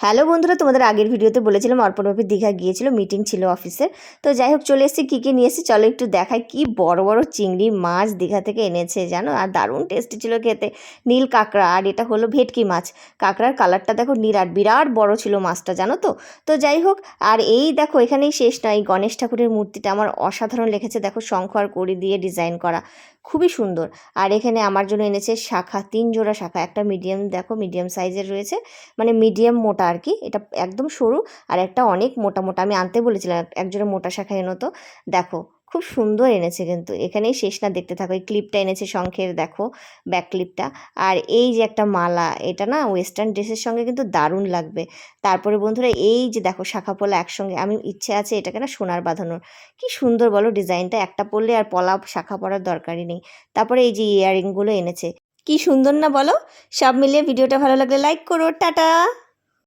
Hello বন্ধুরা, তোমাদের আগের ভিডিওতে বলেছিলাম অর্পণ বাপি দীঘা গিয়েছিল মিটিং ছিল অফিসের তো যাই হোক, চলে এসেছি, কী কী নিয়ে এসেছি? চলো একটু দেখাই কি বড় বড় চিংড়ি মাছ দীঘা থেকে এনেছে, জানো? আর দারুণ টেস্টি ছিল খেতে। নীল কাঁকড়া, আর এটা হলো ভেটকি মাছ। কাঁকড়ার কালারটা দেখো নিরাট বিরাট বড় ছিল মাছটা, জানো তো? তো যাই হোক, আর এই দেখো, এখানেই শেষ নয়। এই গণেশ ঠাকুরের মূর্তিটা আমার অসাধারণ লেগেছে। দেখো শঙ্খ আর কড়ি দিয়ে ডিজাইন করা। খুবই সুন্দর। আর এখানে আমার জন্য এনেছে শাখা তিন জোড়া শাখা। একটা মিডিয়াম দেখো মিডিয়াম সাইজের রয়েছে। মানে মিডিয়াম মোটা আর কি এটা একদম সরু আর একটা অনেক মোটা মোটা। আমি আনতে বলেছিলাম এক- একজোড়া মোটা শাখা এনো তো। দেখো, খুব সুন্দর এনেছে কিন্তু। এখানেই শেষ না, দেখতে থাকো। এই ক্লিপটা এনেছে শঙ্খের, দেখো ব্যাক ক্লিপটা আর এই যে একটা মালা, এটা না ওয়েস্টার্ন ড্রেসের সঙ্গে কিন্তু দারুণ লাগবে। তারপরে বন্ধুরা, এই যে দেখো শাখা পলা একসঙ্গে, আমি ইচ্ছে আছে এটাকে না সোনার বাঁধানোর। কি সুন্দর বলো ডিজাইনটা। একটা পরলে আর পলা শাখা পরার দরকারই নেই। তারপরে এই যে ইয়াররিংগুলো এনেছে। কি সুন্দর না বলো? সব মিলিয়ে ভিডিওটা ভালো লাগলে লাইক করো। টাটা!